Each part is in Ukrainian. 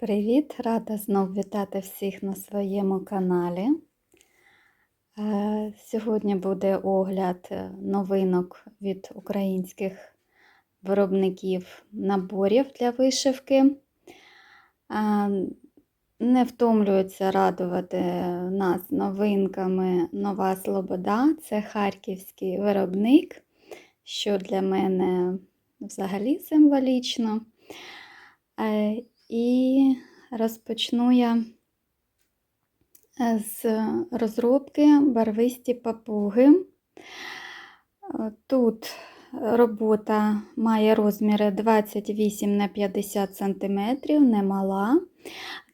Привіт! Рада знов вітати всіх на своєму каналі. Е, Сьогодні буде огляд е, новинок від українських виробників наборів для вишивки. Е, Не втомлюється радувати нас новинками Нова Слобода. Це харківський виробник, що для мене взагалі символічно. Е, І розпочну я з розробки барвисті папуги. Е, Тут робота має розміри 28 на 50 см, немала.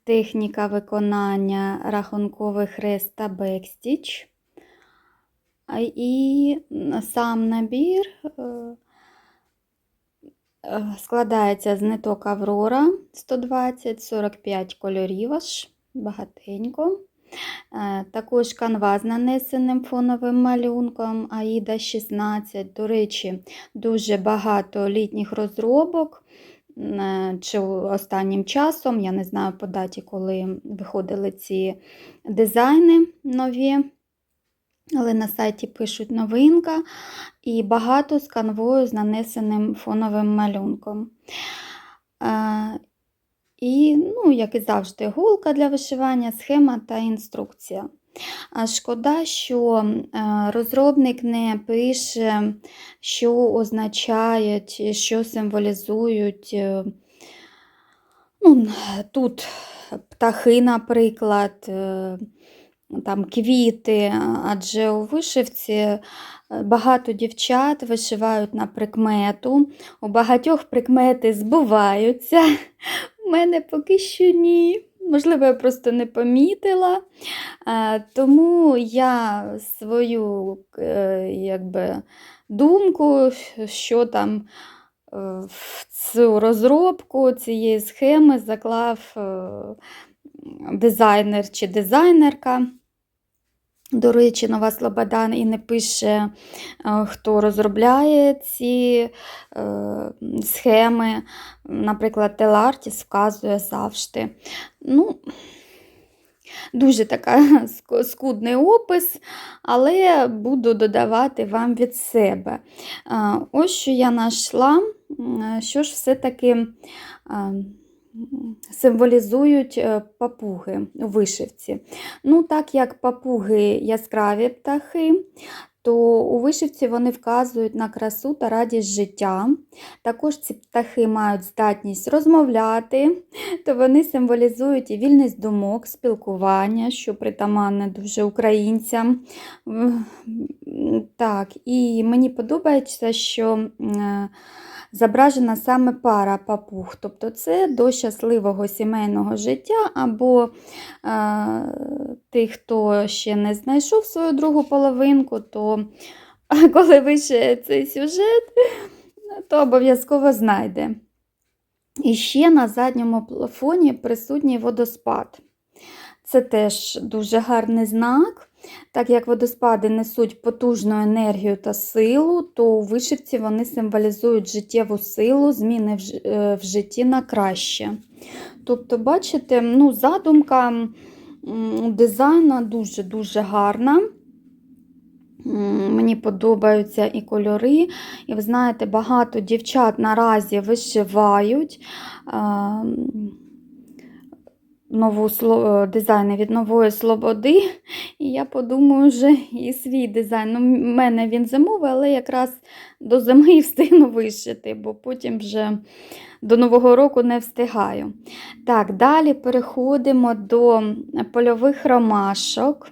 Техніка виконання рахунковий хрест та бекстіч. І сам набір е, е, складається з ниток Аврора 120, 45 кольорів аж багатенько. Е, Також канва з нанесеним фоновим малюнком Аїда 16. До речі, дуже багато літніх розробок. Е, Чи останнім часом, я не знаю по даті, коли виходили ці дизайни нові, але на сайті пишуть новинка і багато з канвою з нанесеним фоновим малюнком. Е, І, ну, як і завжди, голка для вишивання, схема та інструкція. Шкода, що е, розробник не пише, що означають, що символізують. е, Ну, тут птахи, наприклад, там квіти, адже у вишивці е, багато дівчат вишивають на прикмету. У багатьох прикмети збуваються. У мене поки що ні. Можливо, я просто не помітила. Е, Тому я свою е, якби, думку, що там в цю розробку цієї схеми заклав дизайнер чи дизайнерка. До речі, Нова Слобода і не пише, е, хто розробляє ці е, схеми. Наприклад, Телартіс вказує завжди. Ну, Дуже така скудний опис, але буду додавати вам від себе. Е, Ось що я знайшла, що ж все-таки символізують е, папуги у вишивці. Ну, так як папуги яскраві птахи, то у вишивці вони вказують на красу та радість життя. Також ці птахи мають здатність розмовляти, то вони символізують і вільність думок, спілкування, що притаманне дуже українцям. Так, і мені подобається, що е, зображена саме пара папуг, тобто це до щасливого сімейного життя, або е, тих, хто ще не знайшов свою другу половинку, то коли вийде цей сюжет, то обов'язково знайде. І ще на задньому фоні присутній водоспад. Це теж дуже гарний знак. Так як водоспади несуть потужну енергію та силу, то у вишивці вони символізують життєву силу, зміни в е, житті на краще. Тобто, бачите, ну, задумка дизайну дуже-дуже гарна. Мені подобаються і кольори. І ви знаєте, багато дівчат наразі вишивають а, нову е, від нової слободи. І я подумаю, вже і свій дизайн. Ну, в мене він зимовий, але якраз до зими і встигну вишити, бо потім вже до Нового року не встигаю. Так, далі переходимо до польових ромашок.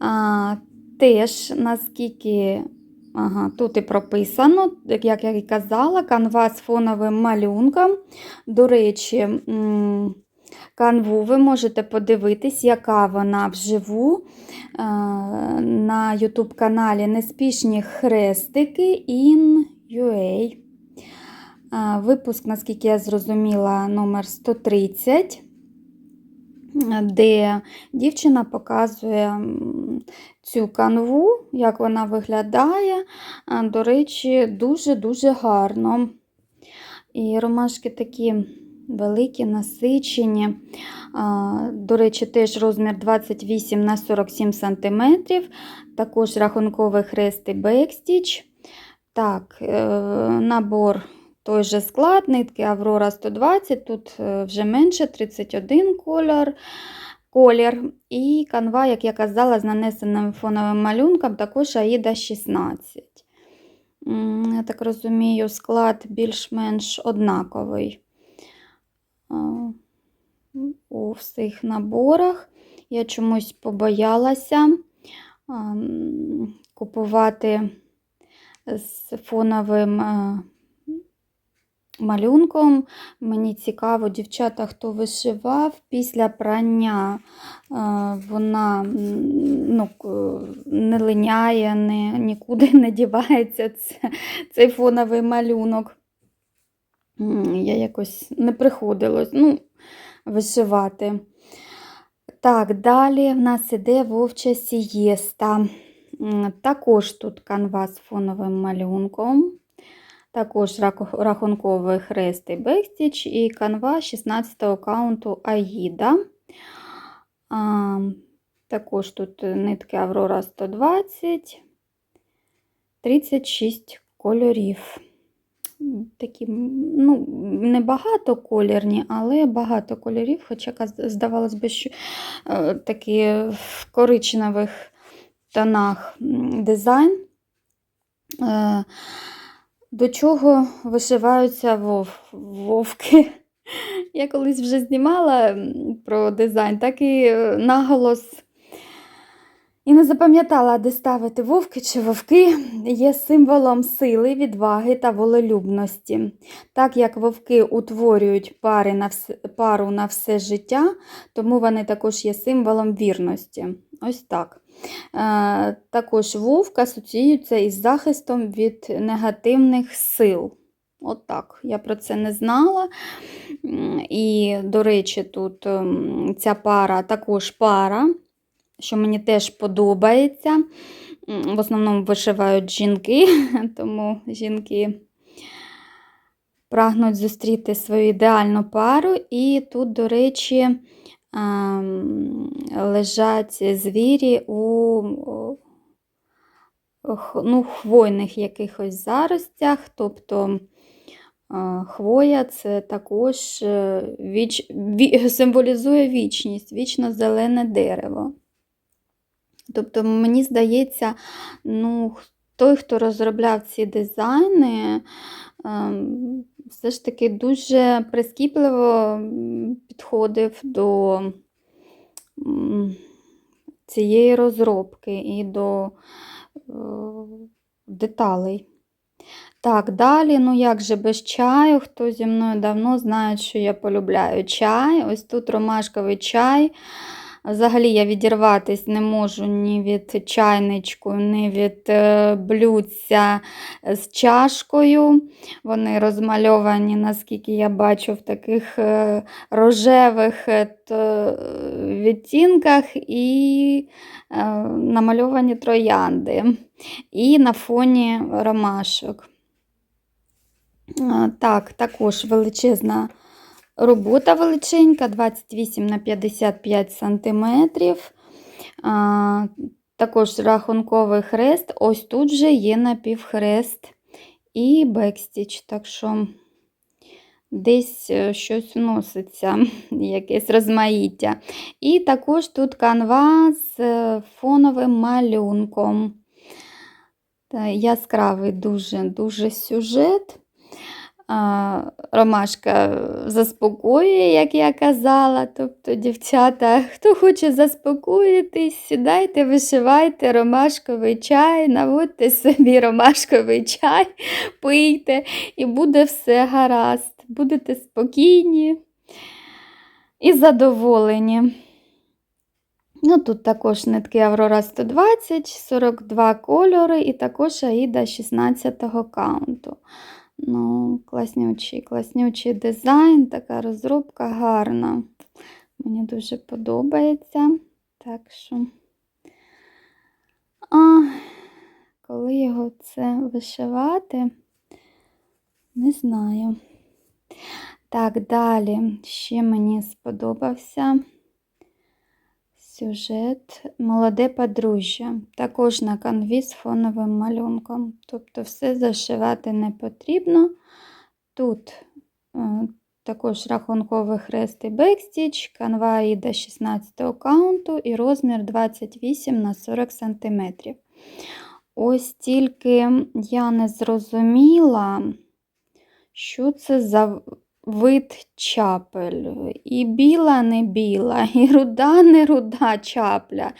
А, теж, наскільки ага, тут і прописано, як я і казала, канва з фоновим малюнком. До речі, канву ви можете подивитись, яка вона вживу е, на YouTube каналі Неспішні хрестики in UA. Е, Випуск, наскільки я зрозуміла, номер 130 де дівчина показує цю канву, як вона виглядає. До речі, дуже-дуже гарно. І ромашки такі великі, насичені. До речі, теж розмір 28 на 47 см. Також рахунковий хрест і бекстіч. Так, е, набор той же склад, нитки Аврора 120, тут е, вже менше 31 кольор. Колір і канва, як я казала, з нанесеним фоновим малюнком, також Аїда 16. Я так розумію, склад більш-менш однаковий у всіх наборах. Я чомусь побоялася купувати з фоновим е, малюнком. Мені цікаво, дівчата, хто вишивав після прання. е, Вона ну, не линяє, не, нікуди не дівається цей фоновий малюнок. Я якось не приходилось ну, вишивати. Так, далі в нас іде вовча сієста. Також тут канва з фоновим малюнком. Також рахунковий хрест і бекстіч і канва 16-го каунту Аїда. А, також тут нитки Аврора 120, 36 кольорів. Такі, ну, не багато колірні, але багато кольорів, хоча, здавалось би, що е, такі в коричневих тонах дизайн. Е, до чого вишиваються вов, вовки? Я колись вже знімала про дизайн, так і е, наголос. І не запам'ятала, де ставити вовки чи вовки є символом сили, відваги та волелюбності. Так як вовки утворюють пари на вс... пару на все життя, тому вони також є символом вірності. Ось так. Е, також вовк асоціюється із захистом від негативних сил. От так, я про це не знала. І, до речі, тут ем, ця пара також пара, що мені теж подобається. В основному вишивають жінки, тому жінки прагнуть зустріти свою ідеальну пару. І тут, до речі, ем, лежать звірі у ну, хвойних якихось заростях, тобто е, хвоя це також е, віч, символізує вічність, вічно зелене дерево. Тобто, мені здається, ну, той, хто розробляв ці дизайни, ем, все ж таки дуже прискіпливо підходив до цієї розробки і до е, деталей. Так, далі, ну як же без чаю, хто зі мною давно знає, що я полюбляю чай. Ось тут ромашковий чай. Взагалі я відірватись не можу ні від чайничку, ні від е, блюдця з чашкою. Вони розмальовані, наскільки я бачу, в таких е, рожевих е, відтінках і намальовані троянди. І на фоні ромашок. Так, також величезна робота величенька, 28 на 55 сантиметрів. А, Також рахунковий хрест. Ось тут вже є напівхрест і бекстіч. Так що десь е, щось носиться, якесь розмаїття. І також тут канва з е, фоновим малюнком. Яскравий дуже-дуже сюжет. Ромашка заспокоює, як я казала. Тобто, дівчата, хто хоче заспокоїтись, сідайте, вишивайте ромашковий чай, наводьте собі ромашковий чай, пийте, і буде все гаразд. Будете спокійні і задоволені. Ну, тут також нитки Аврора 120, 42 кольори і також Аїда 16 каунту. Ну, класнючий, класнючий дизайн, така розробка гарна. Мені дуже подобається. Так що, а, коли його це вишивати, не знаю. Так, далі. Ще мені сподобався сюжет Молоде подружжя. Також на канві з фоновим малюнком. Тобто все зашивати не потрібно. Тут е, також рахунковий хрест і бекстіч, канва Аїда 16 каунту і розмір 28 на 40 см. Ось тільки я не зрозуміла, що це за вид чапель. І біла не біла, і руда не руда чапля,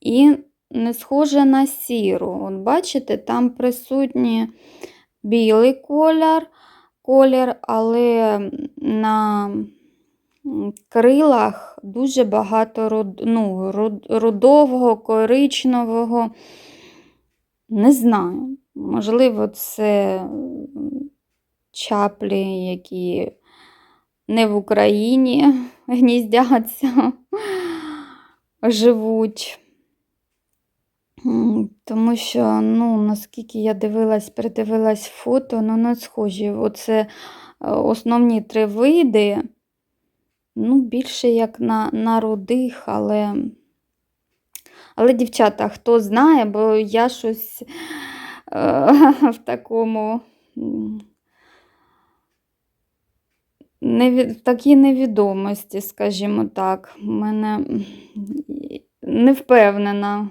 і не схожа на сіру. От бачите, там присутні білий колір, колір, але на крилах дуже багато руд, ну, руд- рудового, коричневого. Не знаю. Можливо, це чаплі, які не в Україні гніздяться, живуть. Тому що, ну, наскільки я дивилась, передивилась фото, ну, не схожі. Оце е, основні три види, ну, більше як на, на рудих, але. Але, дівчата, хто знає, бо я щось е, в такому неві... в такій невідомості, скажімо так. Мене не впевнена,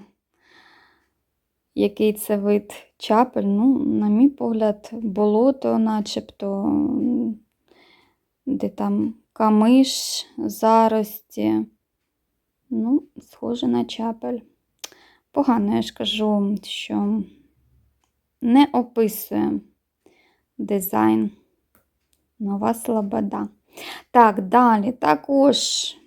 який це вид чапель. Ну, на мій погляд, болото, начебто, де там камиш, зарості. Ну, схоже на чапель. Погано, я ж кажу, що не описує дизайн. Нова слобода. Так, далі також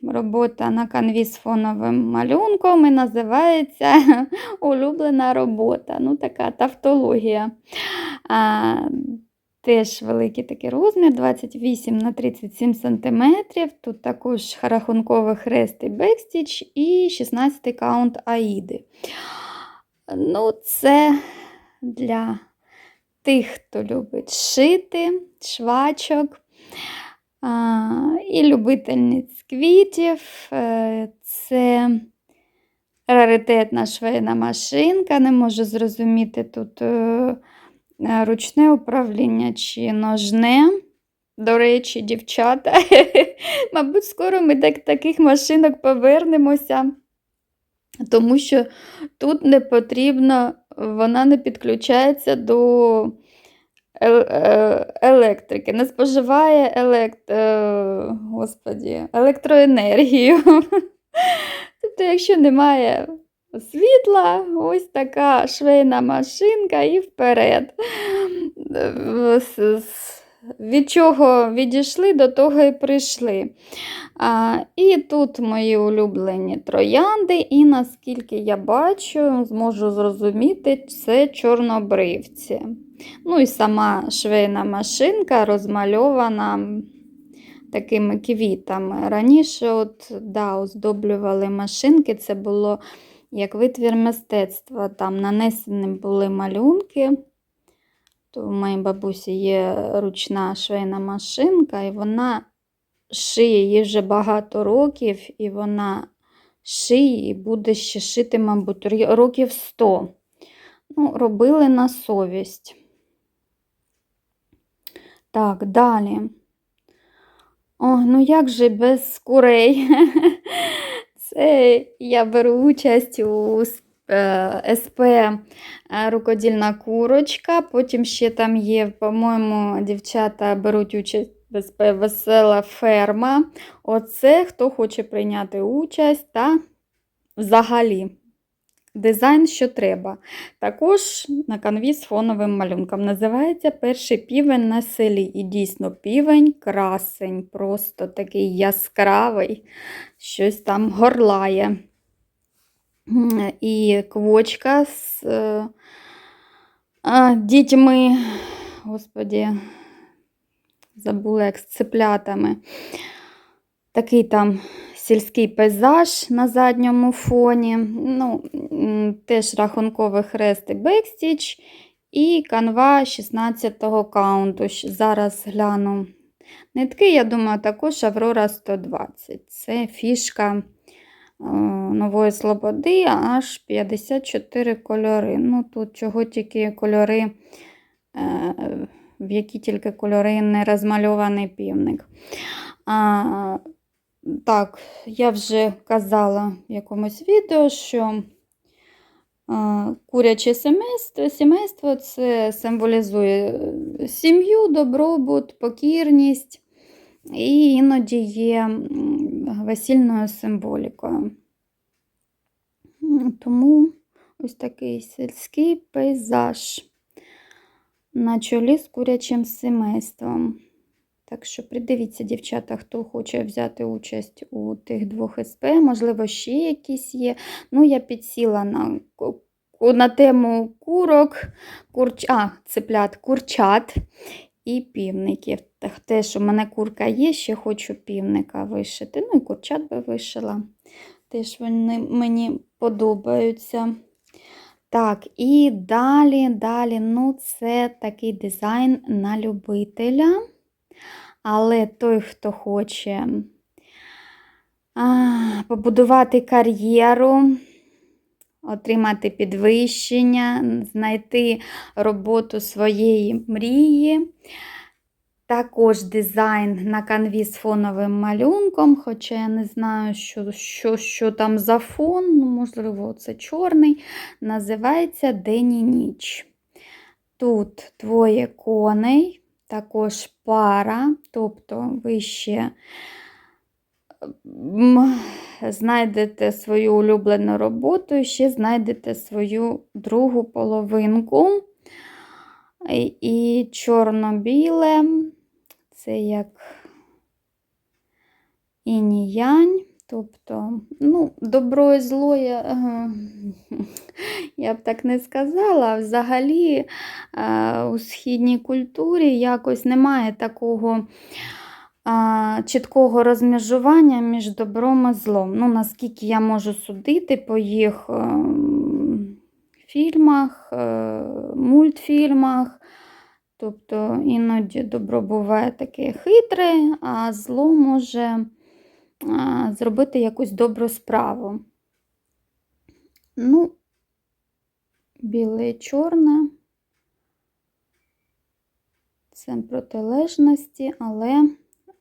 робота на канві з фоновим малюнком і називається Улюблена робота. Ну, така тавтологія. А, теж великий такий розмір, 28 на 37 см. Тут також рахунковий хрест і бекстіч і 16 каунт Аїди. Ну, це для тих, хто любить шити, швачок а, і любительниць квітів. Е, Це раритетна швейна машинка. Не можу зрозуміти тут е, ручне управління чи ножне. До речі, дівчата, мабуть, скоро ми до таких машинок повернемося, тому що тут не потрібно, вона не підключається до е- е- електрики, не споживає елект... е, Господі, електроенергію. Тобто, якщо немає світла, ось така швейна машинка і вперед. Від чого відійшли, до того і прийшли. А, і тут мої улюблені троянди, і наскільки я бачу, зможу зрозуміти, це чорнобривці. Ну і сама швейна машинка розмальована такими квітами. Раніше от, да, оздоблювали машинки, це було як витвір мистецтва. Там нанесені були малюнки. То в моїй бабусі є ручна швейна машинка, і вона шиє їй вже багато років, і вона шиє і буде ще шити, мабуть, років 100. Ну, робили на совість. Так, далі. О, ну як же без курей? Це я беру участь у СП е, рукодільна курочка. Потім ще там є, по-моєму, дівчата беруть участь СП Весела ферма. Оце хто хоче прийняти участь та взагалі. Дизайн, що треба. Також на канві з фоновим малюнком. Називається Перший півень на селі. І дійсно півень красень, просто такий яскравий, щось там горлає. І квочка з е, а, дітьми, господі, забула, як з цеплятами. Такий там сільський пейзаж на задньому фоні. Ну, теж рахунковий хрест і бекстіч. І канва 16-го каунту. Зараз гляну Нитки, я думаю, також Аврора 120. Це фішка нової Слободи, аж 54 кольори. Ну, тут чого тільки кольори, е, в які тільки кольори не розмальований півник. А, так, я вже казала в якомусь відео, що а, куряче сімейство, сімейство це символізує е, сім'ю, добробут, покірність і іноді є весільною символікою. Тому ось такий сільський пейзаж на чолі з курячим сімейством. Так що придивіться, дівчата, хто хоче взяти участь у тих двох СП, можливо, ще якісь є. Ну, я підсіла на, на тему курок, курч... а, цеплят, курчат і півників. Теж у мене курка є, ще хочу півника вишити. Ну і курчат би вишила. Теж вони мені подобаються. Так, і далі, далі, ну, це такий дизайн на любителя. Але той, хто хоче а, побудувати кар'єру, отримати підвищення, знайти роботу своєї мрії. Також дизайн на канві з фоновим малюнком, хоча я не знаю, що, що, що там за фон, ну, можливо, це чорний, називається День і ніч. Тут двоє коней, також пара, тобто ви ще м, знайдете свою улюблену роботу ще знайдете свою другу половинку. І, чорно-біле, це як інь-янь, тобто, ну, добро і зло я, я б так не сказала. Взагалі е, у східній культурі якось немає такого чіткого розмежування між добром і злом. Ну, наскільки я можу судити по їх ем, фільмах, е, мультфільмах. Тобто іноді добро буває таке хитре, а зло може а, зробити якусь добру справу. Ну, біле і чорне. Це протилежності, але,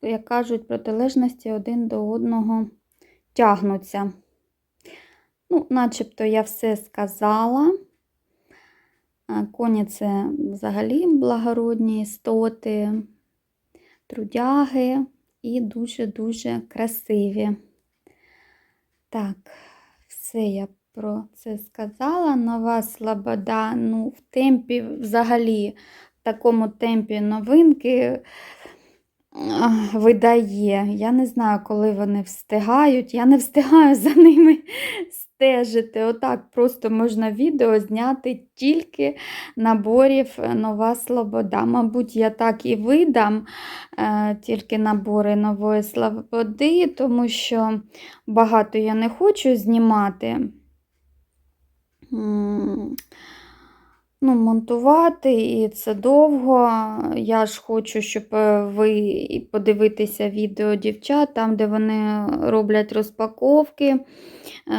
як кажуть, протилежності один до одного тягнуться. Ну, начебто я все сказала. Коні це взагалі благородні істоти, трудяги і дуже-дуже красиві. Так, все я про це сказала. Нова слобода, ну, в темпі взагалі, в такому темпі новинки видає. Я не знаю, коли вони встигають. Я не встигаю за ними стежити. Отак просто можна відео зняти тільки наборів Нова Слобода. Мабуть, я так і видам е, тільки набори Нової Слободи, тому що багато я не хочу знімати. Ну, монтувати, і це довго. Я ж хочу, щоб е, ви подивитися відео дівчат, там, де вони роблять розпаковки, е,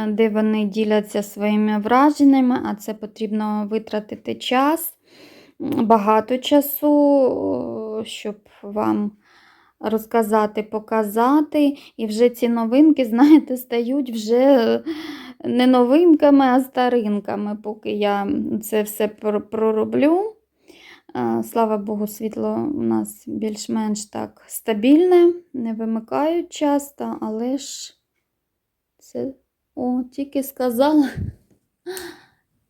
де вони діляться своїми враженнями, а це потрібно витратити час, багато часу, щоб вам розказати, показати. І вже ці новинки, знаєте, стають вже не новинками, а старинками, поки я це все пророблю. Слава Богу, світло у нас більш-менш так стабільне, не вимикають часто, але ж це о, тільки сказала.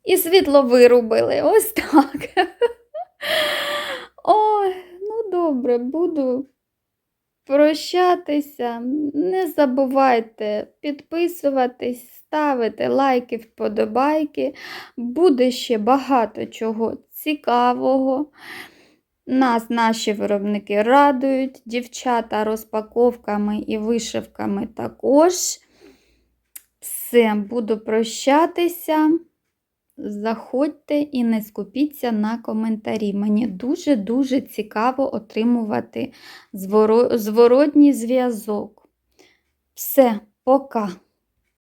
І світло вирубили. Ось так. Ой, ну добре, буду прощатися. Не забувайте підписуватись, ставити лайки, вподобайки. Буде ще багато чого цікавого. Нас наші виробники радують, дівчата розпаковками і вишивками також. Все, буду прощатися. Заходьте і не скупіться на коментарі. Мені дуже-дуже цікаво отримувати зворотній зв'язок. Все, пока!